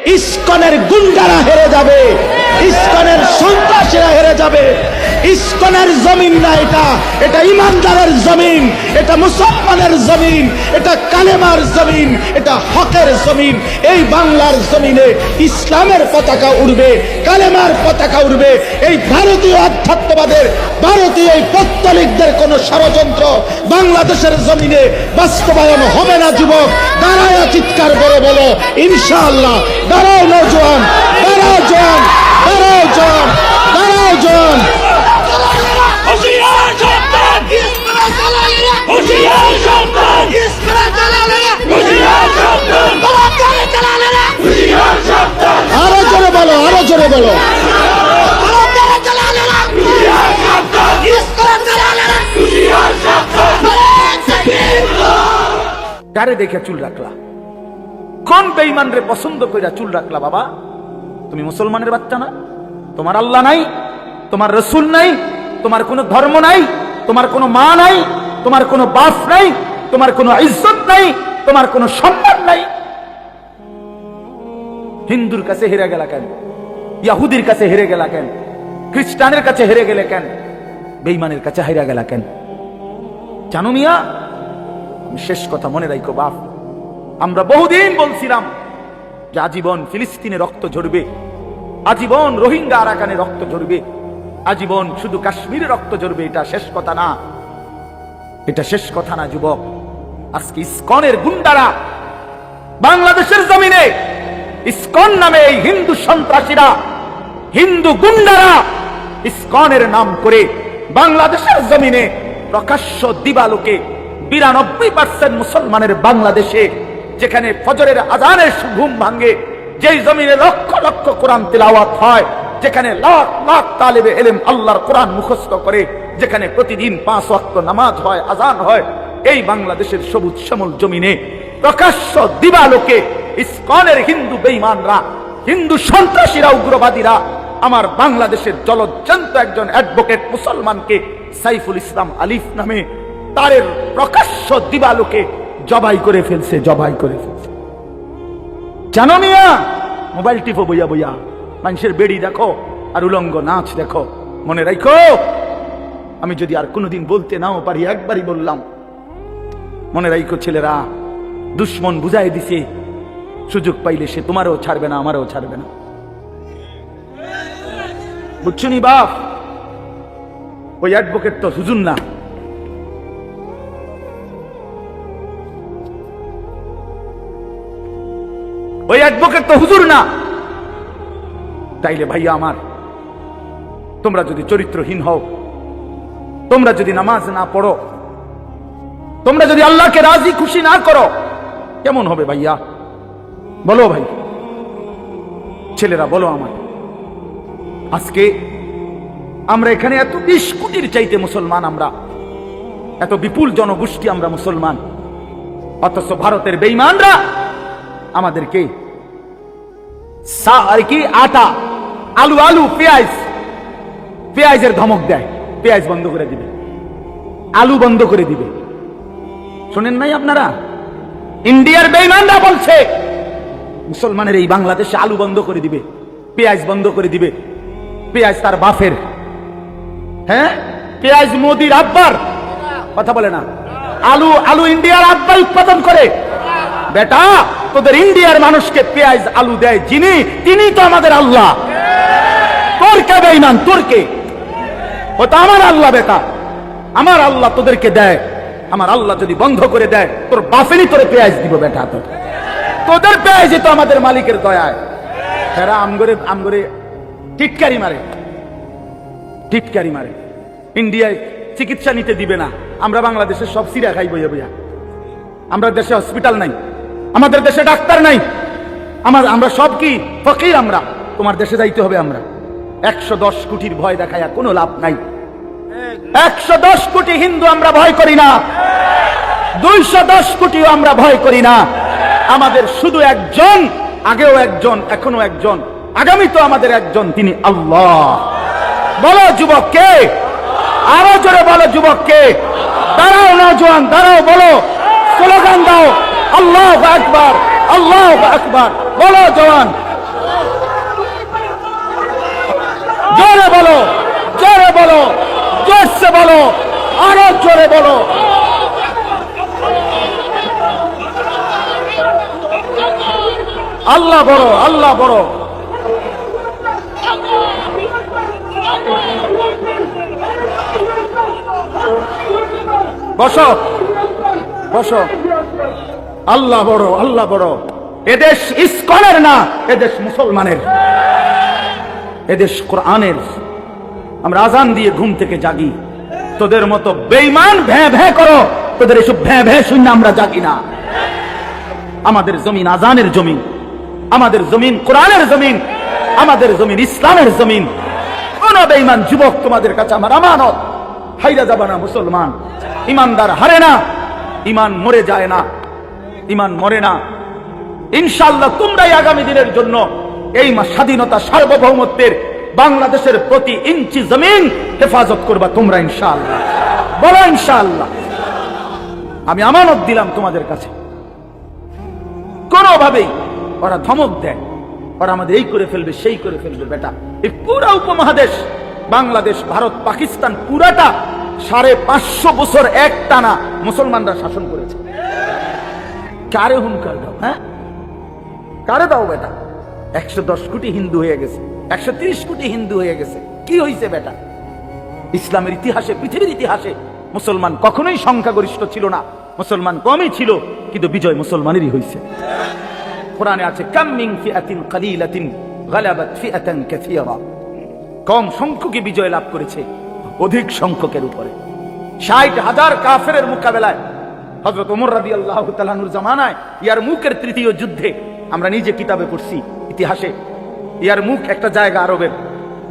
ইস্কনের গুন্ডারা হেরে যাবে। ইস্কনের সন্ত্রাসীরা হেরে যাবে। ইস্কনের জমিন না এটা এটা ইমানদারের জমিন, এটা মুসলমানের জমিন, এটা কালেমার জমিন, এটা হকের জমিন। এই বাংলার জমিনে ইসলামের পতাকা উড়বে, কালেমার পতাকা উড়বে। এই ভারতীয় আধ্যাত্মবাদের, ভারতীয় এই পত্তলিকদের কোন ষড়যন্ত্র বাংলাদেশের জমিনে বাস্তবায়ন হবে না, যুবক। দাঁড়ায় চিৎকার করে বলো, ইনশাআল্লাহ। দাঁড়াও নৌজওয়ান দাঁড়াও জওয়ান দাঁড়াও জওয়ান দাঁড়াও জওয়ান জোরে বলো। কারে দেখে চুল রাখলা? কোন বেঈমান রে পছন্দ কইরা চুল রাখলা বাবা? তুমি মুসলমানের বাচ্চা না? তোমার আল্লাহ নাই, তোমার রসুল নাই, তোমার কোনো ধর্ম নাই, তোমার কোনো মা নাই, তোমার কোনো বাপ নাই, তোমার কোনো ইজ্জত নাই, তোমার কোনো সম্মান নাই। হিন্দুর কাছে হেরে গেলা কেন? ইয়াহুদির কাছে হেরে গেলা কেন? খ্রিস্টানের কাছে হেরে গেলে কেন? বেঈমানের কাছে হেরে গেলা কেন? জানো মিয়া? শেষ কথা মনে রাখো বাপ। আমরা বহুদিন বলছিলাম যে আজীবন ফিলিস্তিনে রক্ত ঝরবে। আজীবন রোহিঙ্গা আরাকানে রক্ত ঝরবে। আজীবন শুধু কাশ্মীরে রক্ত ঝরবে, এটা শেষ কথা না। এটা শেষ কথা না, যুবক। আজকে ইস্কনের গুন্ডারা বাংলাদেশের জমিনে, ইস্কন নামে এই হিন্দু সন্ত্রাসীরা হিন্দু গুন্ডারা ইস্কনের নাম করে বাংলাদেশের জমিনে প্রকাশ্য দিবালোকে বিরানব্বই পার্সেন্ট মুসলমানের বাংলাদেশে, যেখানে ফজরের আজানের ঘুম ভাঙ্গে যেই জমিনে লক্ষ লক্ষ কোরআন তেলাওয়াত হয়, যেখানে লাখ লাখ তালেবে এলেম আল্লাহর কোরআন মুখস্থ করে, যেখানে প্রতিদিন পাঁচ ওয়াক্ত নামাজ হয়, আজান হয়, এই বাংলাদেশের সবুজ শ্যামল জমিনে প্রকাশ্য দিবালোকে ইস্কনের হিন্দু বেঈমানরা, হিন্দু সন্ত্রাসীরা, উগ্রবাদীরা আমার বাংলাদেশের জলজ্জান্ত একজন অ্যাডভোকেট মুসলমানকে সাইফুল ইসলাম আলিফ নামে তারের প্রকাশ্য দিবালোকে জবাই করে ফেলছে, জবাই করে ফেলছে। জানো মিয়া, মোবাইল টিপো বইয়া বইয়া মানুষের বেড়ি দেখো আর উলঙ্গ নাচ দেখো, মনে রাখো আমি যদি আর কোনোদিন বলতে নাও পারি, একবারই বললাম। মনে রাখো ছেলেরা, দুশ্মন বুঝাই দিছে, সুযোগ পাইলে সে তোমারও ছাড়বে না, আমারও ছাড়বে না। বুঝছ নি বাপ, ওই অ্যাডভোকেট তো হুজুর না। ওই অ্যাডভোকেট তো হুজুর না। তাইলে ভাইয়া আমার, তোমরা যদি চরিত্রহীন হও, তোমরা যদি নামাজ না পড়ো, তোমরা যদি আল্লাহকে রাজি খুশি না করো, কেমন হবে ভাইয়া? বলো ভাই, ছেলেরা বলো আমার আজকে আমরা এখানে এত বিশ কোটির চাইতে মুসলমান আমরা, এত বিপুল জনগোষ্ঠী আমরা মুসলমান, অথচ ভারতের বেইমানরা আমাদেরকে আর কি আটা, আলু আলু, পেঁয়াজ, পেঁয়াজের ধমক দেয়, পেঁয়াজ বন্ধ করে দিবে, আলু বন্ধ করে দিবে। শোনেন নাই আপনারা? ইন্ডিয়ার বেইমানরা বলছে, মুসলমানের এই বাংলাদেশে আলু বন্ধ করে দিবে, পেঁয়াজ বন্ধ করে দিবে পেঁয়াজ তার বাফের হ্যাঁ? পেঁয়াজ মোদির আব্বার। কথা বলে না। আলু আলু ইন্ডিয়ার আব্বা উৎপাদন করে। বেটা, তোদের ইন্ডিয়ার মানুষকে পেঁয়াজ, আলু দেয় যিনি, তিনি তো আমাদের আল্লাহ। তোর কে বেঈমান? তোর কে? ও তো আমার আল্লাহ, বেটা। আমার আল্লাহ তোদেরকে দেয়। আমার আল্লাহ যদি বন্ধ করে দেয়, তোর বাফেরই তোরে পেঁয়াজ দিব, বেটা। তোর তোদের পেঁয়াজই তো আমাদের মালিকের দয়ায়। এরা আমগরে আমগরে টিটকারি মারে। টিটকারি মারে। ইন্ডিয়ায় চিকিৎসা নিতে দিবে না। আমরা বাংলাদেশে সব সিরা খাই বইয়া বইয়া। আমরা দেশে হসপিটাল নাই। আমাদের দেশে ডাক্তার নাই। আমার আমরা সব কি ফকির আমরা? তোমার দেশে যাইতে হবে আমরা। একশো দশ কোটির ভয় দেখায় কোনো লাভ নাই। একশো দশ কোটি হিন্দু আমরা ভয় করি না। দুইশো দশ কোটিও আমরা ভয় করি না। আমাদের শুধু একজন, আগেও একজন এখনও একজন। আগামী তো আমাদের একজন, তিনি আল্লাহ। বলো যুবক কে? আরও জোরে বলো যুবক কে? দাঁড়াও জোয়ান, দাঁড়াও, বলো। স্লোগান দাও, আল্লাহ আকবার আল্লাহ আকবার। বলো জোয়ান। জোরে বলো জোরে বলো, জোরসে বলো, আরও জোরে বলো। আল্লাহ বড় আল্লাহ বড়। বসো। বসো। আল্লাহ বড় আল্লাহ বড়। এদেশ ইস্কনের না, এদেশ মুসলমানের। এদেশ কোরআনের। আমরা আজান দিয়ে ঘুম থেকে জাগি। তোদের মতো বেইমান ভ্যাঁ ভ্যাঁ করো। তোদের এসব ভ্যাঁ ভ্যাঁ শূন্য আমরা জাগি না। আমাদের জমিন আজানের জমিন। আমাদের জমিন কোরআনের জমিন। আমাদের জমিন, ইসলামের জমিন। কোন বেইমান যুবক, তোমাদের কাছে আমার আমানত। হাইরা যাবা না মুসলমান। ইমানদার হারে না। ইমান মরে যায় না। ইমান মরে না। ইনশাল্লাহ তোমরাই আগামী দিনের জন্য এই স্বাধীনতা সার্বভৌমত্বের বাংলাদেশের প্রতি ইঞ্চি জমিন হেফাজত করবা তোমরা ইনশাআল্লাহ। বলো ইনশাআল্লাহ। আমি আমানত দিলাম তোমাদের কাছে। কোনোভাবেই ওরা ধমক দেয়। ওরা আমাদের এই করে ফেলবে, সেই করে ফেলবে, বেটা। এই পুরা উপমহাদেশ, বাংলাদেশ, ভারত, পাকিস্তান, পুরাটা সাড়ে পাঁচশো বছর এক টানা মুসলমানরা শাসন করেছে। কারে হুনকার দাও হ্যাঁ? কারে দাও, বেটা? একশো দশ কোটি হিন্দু হয়ে গেছে, একশো তিরিশ কোটি হিন্দু হয়ে গেছে। কি হয়েছে বেটা? ইসলামের ইতিহাসে, পৃথিবীর ইতিহাসে মুসলমান কখনোই সংখ্যাগরিষ্ঠ ছিল না। মুসলমান কমই ছিল, কিন্তু বিজয় মুসলমানেরই হয়েছে কোরআনে আছে কাম্মিং ফিআতিন কালিলাতিন গালাবাত ফিআতান কাসীরা। কম সংখ্যকে বিজয় লাভ করেছে, অধিক সংখ্যকের উপরে। ষাট হাজার কাফেরের মোকাবেলায় হজরত ওমর রাদি আল্লাহ তালানুর জামানায় ইয়ার মুখের তৃতীয় যুদ্ধে আমরা নিজে কিতাবে পড়ছি, ইতিহাসে। ইয়ার মুখ একটা জায়গা আরবের।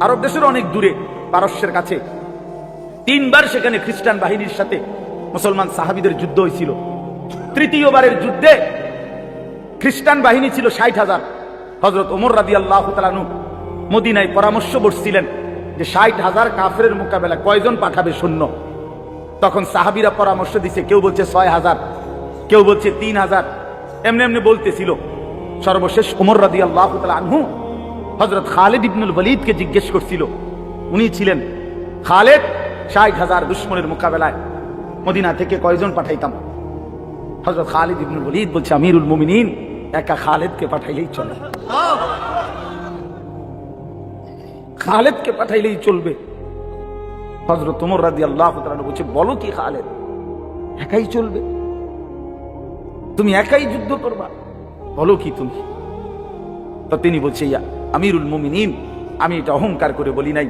আরব দেশের অনেক দূরে, পারস্যের কাছে। তিনবার সেখানে খ্রিস্টান বাহিনীর সাথে মুসলমান সাহাবিদের যুদ্ধ হয়েছিল। তৃতীয়বারের যুদ্ধে খ্রিস্টান বাহিনী ছিল ষাট হাজার। হজরত ওমর রাদি আল্লাহ তালানু মদিনায় পরামর্শ বসছিলেন যে ষাট হাজার কাফের মোকাবেলা কয়জন পাঠাবে শূন্য। তখন সাহাবিরা পরামর্শ দিছে, কেউ বলছে ছয় হাজার, কেউ বলছে তিন হাজার। এমনি এমনি বলতেছিল। সর্বশেষ ওমর রাদি আল্লাহ আনহু হজরত খালেদ ইবনুল বলিদকে জিজ্ঞেস করছিল। উনি ছিলেন, খালেদ, ষাট হাজার দুশ্মনের মোকাবেলায় মদিনা থেকে কয়জন পাঠাইতাম? হজরত খালিদ ইবনুল ওয়ালিদ বলছে, আমিরুল মুমিনিন একা খালেদকে পাঠাইলেই চলে। খালেদকে পাঠাইলেই চলবে। হজরত তোমর রাদি আল্লাহ বলছে বলো কি খালেদ একাই চলবে? তুমি একাই যুদ্ধ করবা? বলো কি তুমি? তো তিনি বলছে ইয়া আমিরুল মুমিনিন আমি এটা অহংকার করে বলি নাই।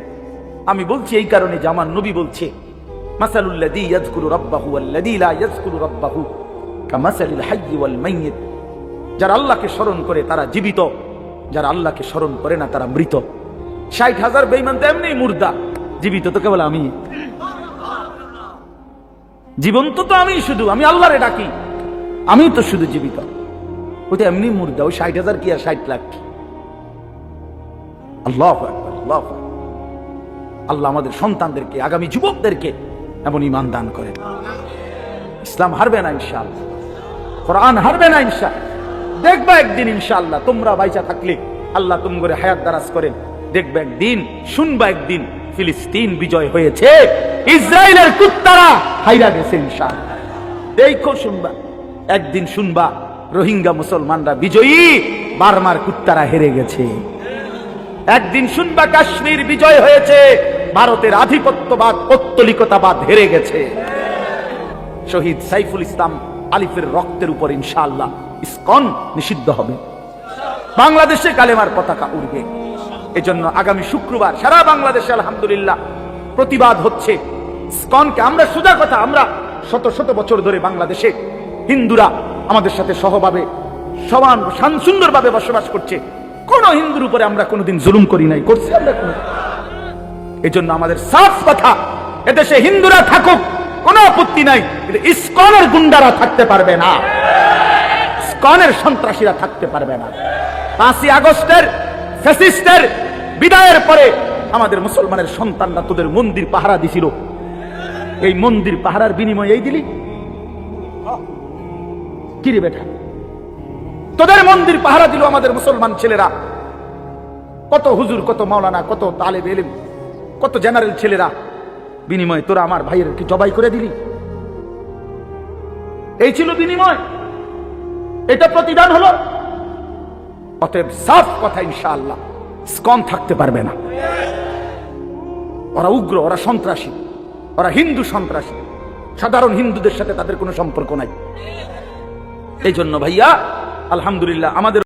আমি বলছি এই কারণে যে আমার নবী বলছে মাসালুল্লাযী ইয়াযকুরু রাব্বাহু ওয়াল্লাযী লা ইয়াযকুরু রাব্বাহু কামাসালিল হাইয়্যি ওয়াল মাইয়িত। যারা আল্লাহকে স্মরণ করে তারা জীবিত, যারা আল্লাহকে স্মরণ করে না তারা মৃত। ষাট হাজার বেইমান তো এমনি মুর্দা, জীবিত তো কেবল আমি। জীবন্ত তো আমি শুধু, আমি আল্লাহরে ডাকি, আমি তো শুধু জীবিত। ওটা এমনি মুর্দা ওই ষাট হাজার কি আর ষাট লাখ কি? আল্লাহ আল্লাহ আল্লাহ আমাদের সন্তানদেরকে, আগামী যুবকদেরকে এমন ইমান দান করেন। ইসলাম হারবে না ইনশাআল্লাহ। কোরআন হারবে না ইনশা দেখবা একদিন ইনশাআল্লাহ, তোমরা বাইচা থাকলে আল্লাহ তুম করে হায়াত দারাজ করেন। দেখবে একদিন, শুনবা একদিন, ফিলিস্তিন বিজয় হয়েছে, ইসরায়েলের কুত্তারা হাইরা গেছে ইনশাআল্লাহ। দেখো শুনবা, একদিন শুনবা, রোহিঙ্গা মুসলমানরা বিজয়ী, বার্মার কুত্তারা হেরে গেছে। একদিন শুনবা, কাশ্মীর বিজয় হয়েছে, ভারতের আধিপত্যবাদ পত্তলিকতাবাদ হেরে গেছে। শহীদ সাইফুল ইসলাম আলিফের রক্তের উপর ইনশাআল্লাহ ইসকন নিষিদ্ধ হবে। বাংলাদেশে কালেমার পতাকা উড়বে। এজন্য আগামী শুক্রবার সারা বাংলাদেশে আলহামদুলিল্লাহ প্রতিবাদ হচ্ছে। ইসকনকে আমরা সোজা কথা, আমরা শত শত বছর ধরে বাংলাদেশে হিন্দুরা আমাদের সাথে সহভাবে, সমান সুন্দরভাবে বসবাস করছে। কোন হিন্দুর উপরে আমরা কোনোদিন জুলুম করি নাই, করছি আমরা কোনো। এজন্য আমাদের সাফ কথা, এদেশে হিন্দুরা থাকুক, কোনো আপত্তি নাই, কিন্তু ইসকনের গুন্ডারা থাকতে পারবে না। ইসকনের সন্ত্রাসীরা থাকতে পারবে না। পাঁচই আগস্টের ফ্যাসিস্টের বিদায়ের পরে আমাদের মুসলমানের সন্তানরা তোদের মন্দির পাহারা দিছিল। এই মন্দির পাহারার বিনিময়ে এই দিলি? কিরে বেটা? তোদের মন্দির পাহারা দিল আমাদের মুসলমান ছেলেরা। কত হুজুর, কত মাওলানা, কত তালেব এলিম, কত জেনারেল ছেলেরা। বিনিময়ে তোরা আমার ভাইয়ের কি জবাই করে দিলি। এই ছিল বিনিময়। এটা প্রতিদান হলো। অতএব সাফ কথা ইনশাআল্লাহ। স্কন থাকতে পারবে না। ওরা উগ্র, ওরা সন্ত্রাসী। ওরা হিন্দু সন্ত্রাসী। সাধারণ হিন্দুদের সাথে তাদের কোনো সম্পর্ক নাই। এই জন্য ভাইয়া, আলহামদুলিল্লাহ, আমাদের